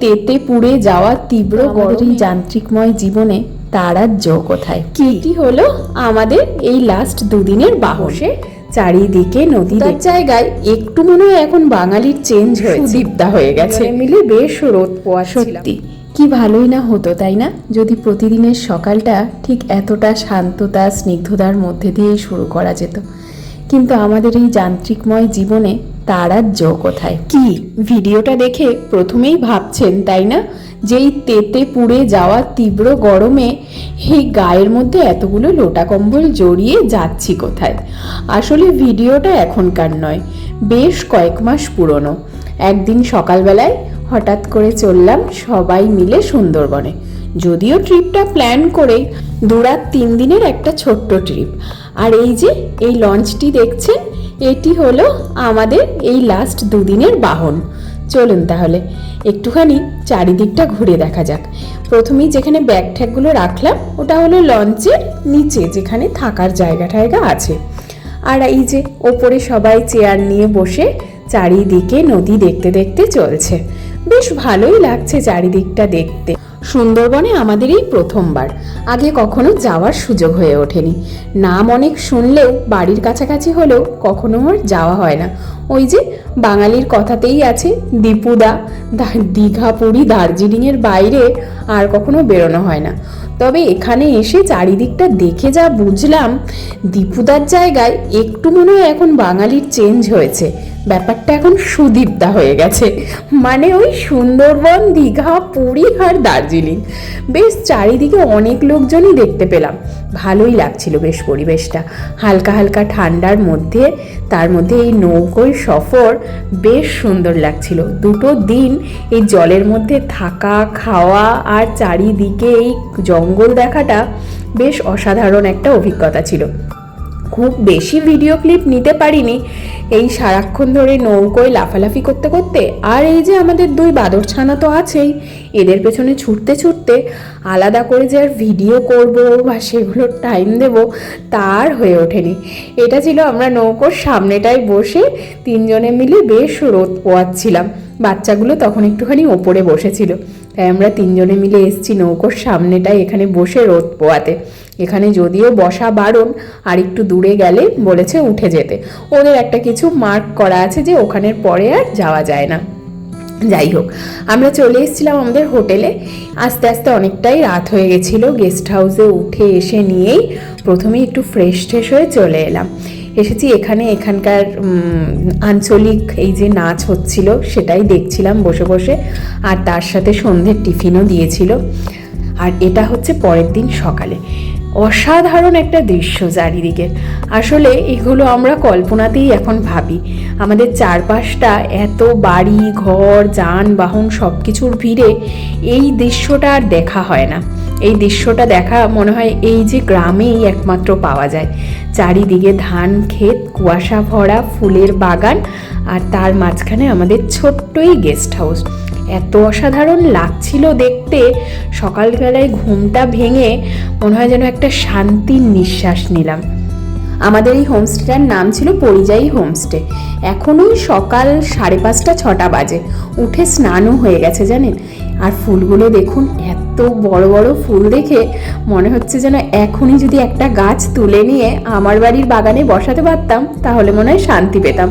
তেতে পুড়ে যাওয়া তীব্র গরম যান্ত্রিকময় জীবনে তার আর জো কোথায়? কি হলো? আমাদের এই লাস্ট দুদিনের বাহসে চারিদিকে নদীর জায়গায় একটু মনে হয় এখন বাঙালির চেঞ্জ হয়েছে। দীপ্তা হয়ে গেছে। মিলে বেশ রোদ পোয়া সত্যি কি ভালোই না হতো তাই না? যদি প্রতিদিনের সকালটা ঠিক এতটা শান্ততা স্নিগ্ধতার মধ্যে দিয়েই শুরু করা যেত। কিন্তু আমাদের এই যান্ত্রিকময় জীবনে তার আর জো কোথায়? কি? ভিডিওটা দেখে প্রথমেই ভাবছেন, তাই না? যেই তেতে পুড়ে যাওয়া তীব্র গরমে এই গায়ের মধ্যে এতগুলো লোটা কম্বল জড়িয়ে যাচ্ছি কোথায়? আসলে ভিডিওটা এখনকার নয়, বেশ কয়েক মাস পুরনো। একদিন সকালবেলায় হঠাৎ করে চললাম সবাই মিলে সুন্দরবনে। যদিও ট্রিপটা প্ল্যান করে দুরাত তিন দিনের একটা ছোট্ট ট্রিপ। আর এই যে, এই লঞ্চটি দেখছেন, এটি হলো আমাদের এই লাস্ট দুদিনের বাহন। চলুন তাহলে, একটুখানি চারিদিকটা ঘুরে দেখা যাক। প্রথমেই যেখানে ব্যাগ ট্যাগগুলো রাখলাম, ওটা হলো লঞ্চের নিচে, যেখানে থাকার জায়গা টায়গা আছে। আর এই যে, ওপরে সবাই চেয়ার নিয়ে বসে চারিদিকে নদী দেখতে দেখতে চলছে। বেশ ভালোই লাগছে চারিদিকটা দেখতে। সুন্দরবনে আমাদের এই প্রথমবার। আগে কখনো যাওয়ার সুযোগ হয়ে ওঠেনি। নাম অনেক শুনলেও বাড়ির কাছাকাছি হলেও কখনো আর যাওয়া হয় না। ওই যে বাঙালির কথাতেই আছে, দীপুদা দীঘা পুরী দার্জিলিংয়ের বাইরে আর কখনো বেরোনো হয় না। তবে এখানে এসে চারিদিকটা দেখে যা বুঝলাম, দীপুদার জায়গায় একটু মনে হয় এখন বাঙালির চেঞ্জ হয়েছে। ব্যাপারটা এখন সুদীপদা হয়ে গেছে। মানে ওই সুন্দরবন দীঘা পুরী আর দার্জিলিং। বেশ, চারিদিকে অনেক লোকজনই দেখতে পেলাম। ভালোই লাগছিল বেশ পরিবেশটা। হালকা হালকা ঠান্ডার মধ্যে, তার মধ্যে এই নৌকোয় সফর বেশ সুন্দর লাগছিল। দুটো দিন এই জলের মধ্যে থাকা, খাওয়া আর চারিদিকে এই জঙ্গল দেখাটা বেশ অসাধারণ একটা অভিজ্ঞতা ছিল। খুব বেশি ভিডিও ক্লিপ নিতে পারিনি। এই সারাক্ষণ ধরে নৌকোয় লাফালাফি করতে করতে আর এই যে আমাদের দুই বাদর ছানা তো আছেই, এদের পেছনে ছুটতে ছুটতে আলাদা করে যে আর ভিডিও করব বা সেগুলোর টাইম দেব, তার হয়ে ওঠেনি। এটা ছিল আমরা নৌকোর সামনেটায় বসে তিনজনে মিলে বেশ রোদ পোয়াচ্ছিলাম। বাচ্চাগুলো তখন একটুখানি ওপরে বসেছিল। তাই আমরা তিনজনে মিলে এসছি নৌকোর সামনেটায় এখানে বসে রোদ পোয়াতে। এখানে যদিও বসা বারণ, আর একটু দূরে গেলে বলেছে উঠে যেতে। ওদের একটা কিছু মার্ক করা আছে যে ওখানের পরে আর যাওয়া যায় না। যাই হোক, আমরা চলে এসেছিলাম আমাদের হোটেলে। আস্তে আস্তে অনেকটাই রাত হয়ে গেছিল গেস্ট হাউসে উঠে এসে নিয়েই প্রথমে একটু ফ্রেশ ট্রেশ হয়ে চলে এলাম। এসেছি এখানে, এখানকার আঞ্চলিক এই যে নাচ হচ্ছিল সেটাই দেখছিলাম বসে বসে, আর তার সাথে সন্ধ্যের টিফিনও দিয়েছিল। আর এটা হচ্ছে পরের দিন সকালে। অসাধারণ একটা দৃশ্য চারিদিকের আসলে এগুলো আমরা কল্পনাতেই এখন ভাবি। আমাদের চারপাশটা এত বাড়ি, ঘর, যানবাহন সব কিছুর ভিড়ে এই দৃশ্যটা আর দেখা হয় না। এই দৃশ্যটা দেখা মনে হয় এই যে গ্রামেই একমাত্র পাওয়া যায়। চারিদিকে ধান, ক্ষেত, কুয়াশা ভরা ফুলের বাগান আর তার মাঝখানে আমাদের ছোট্টই গেস্ট হাউস। এত অসাধারণ লাগছিল দেখতে। সকালবেলায় ঘুমটা ভেঙে মনে হয় যেন একটা শান্তির নিঃশ্বাস নিলাম। আমাদের এই হোমস্টেটার নাম ছিল পরিযায়ী হোমস্টে। এখনই সকাল সাড়ে পাঁচটা, ছটা বাজে। উঠে স্নানও হয়ে গেছে, জানেন? আর ফুলগুলো দেখুন, এত বড় বড় ফুল দেখে মনে হচ্ছে যেন এখনই যদি একটা গাছ তুলে নিয়ে আমার বাড়ির বাগানে বসাতে পারতাম, তাহলে মনে হয় শান্তি পেতাম।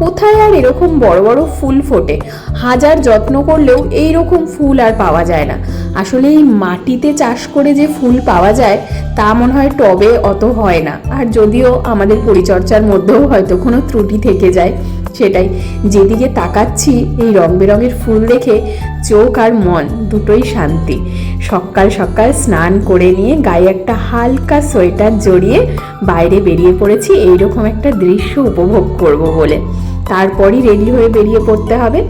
কোথায় আর এরকম বড় বড় ফুল ফোটে? হাজার যত্ন করলেও এই রকম ফুল আর পাওয়া যায় না। আসলে এই মাটিতে চাষ করে যে ফুল পাওয়া যায়, তা মনে হয় টবে অত হয় না। আর যদিও আমাদের পরিচর্যার মধ্যেও হয়তো কোনো ত্রুটি থেকে যায় সেটাই যেদিকে তাকাচ্ছি, এই রং বেরঙের ফুল দেখে চোখ আর মন দুটোই শান্তি। সকাল সকাল স্নান করে নিয়ে গায়ে একটা হালকা সোয়েটার জড়িয়ে বাইরে বেরিয়ে পড়েছি। এইরকম একটা দৃশ্য উপভোগ করব বলে। তারপরই রেডি হয়ে বেরিয়ে পড়তে হবে।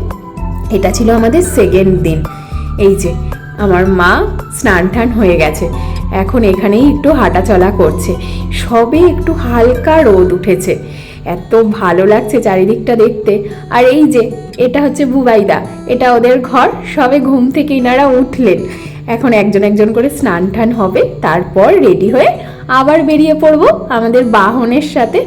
এটা ছিল আমাদের সেকেন্ড দিন। এই যে, আমার মা স্নান টান হয়ে গেছে। এখন এখানেই একটু হাঁটাচলা করছে। সবে একটু হালকা রোদ উঠেছে। এত ভালো লাগছে চারিদিকটা দেখতে। আর এই যে, এটা হচ্ছে বুবাইদা এটা ওদের ঘর, সবে ঘুম থেকে ইনারা উঠলেন। এখন একজন একজন করে স্নান টান হবে, তারপর রেডি হয়ে আবার বেরিয়ে পড়ব আমাদের বাহনের সাথে।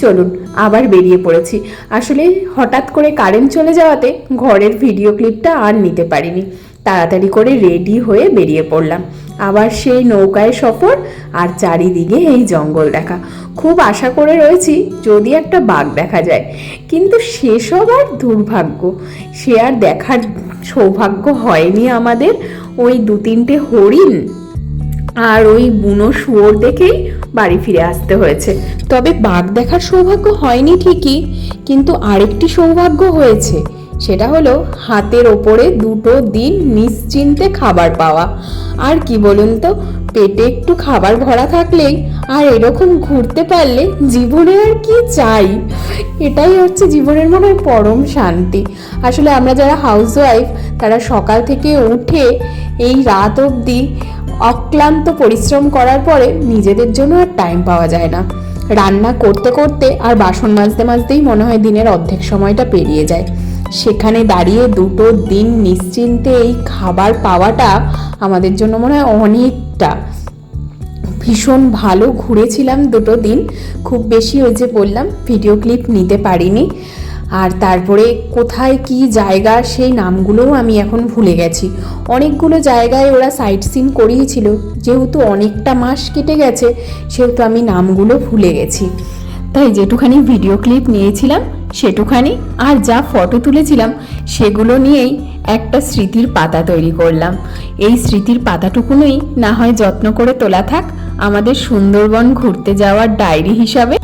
চলুন, আবার বেরিয়ে পড়েছি। আসলে হঠাৎ করে কারেন্ট চলে যাওয়াতে ঘরের ভিডিও ক্লিপটা আর নিতে পারিনি। তাড়াতাড়ি করে রেডি হয়ে বেরিয়ে পড়লাম। আবার সেই নৌকায় সফর আর চারিদিকে এই জঙ্গল দেখা। খুব আশা করে রয়েছি যদি একটা বাঘ দেখা যায়। কিন্তু সেসব আর দুর্ভাগ্য, সে আর দেখার সৌভাগ্য হয়নি আমাদের। ওই দু তিনটে হরিণ আর ওই বুনো শুয়োর দেখেই বাড়ি ফিরে আসতে হয়েছে। তবে বাঘ দেখার সৌভাগ্য হয়নি ঠিকই, কিন্তু আরেকটি সৌভাগ্য হয়েছে। সেটা হলো হাতের ওপরে দুটো দিন নিশ্চিন্তে খাবার পাওয়া। আর কি বলুন তো, পেটে একটু খাবার ভরা থাকলেই আর এরকম ঘুরতে পারলে জীবনে আর কি চাই? এটাই হচ্ছে জীবনের মনে হয় পরম শান্তি। আসলে আমরা যারা হাউস ওয়াইফ তারা সকাল থেকে উঠে এই রাত অবধি অক্লান্ত পরিশ্রম করার পরে নিজেদের জন্য আর টাইম পাওয়া যায় না। রান্না করতে করতে আর বাসন মাজতে মাজতেই মনে হয় দিনের অর্ধেক সময়টা পেরিয়ে যায়। সেখানে দাঁড়িয়ে দুটো দিন নিশ্চিন্তে এই খাবার পাওয়াটা আমাদের জন্য মনে হয় অনেকটা। ভীষণ ভালো ঘুরেছিলাম দুটো দিন। খুব বেশি ওই যে বললাম ভিডিও ক্লিপ নিতে পারিনি। আর তারপরে কোথায় কি জায়গা সেই নামগুলোও আমি এখন ভুলে গেছি। অনেকগুলো জায়গায় ওরা সাইট সিন করিয়েছিল। যেহেতু অনেকটা মাস কেটে গেছে, সেহেতু আমি নামগুলো ভুলে গেছি। তাই যেটুখানি ভিডিও ক্লিপ নিয়েছিলাম সেটুখানি আর যা ফটো তুলেছিলাম, সেগুলো নিয়েই একটা স্মৃতির পাতা তৈরি করলাম। এই স্মৃতির পাতাটুকুনই না হয় যত্ন করে তোলা থাক, আমাদের সুন্দরবন ঘুরতে যাওয়ার ডায়েরি হিসাবে।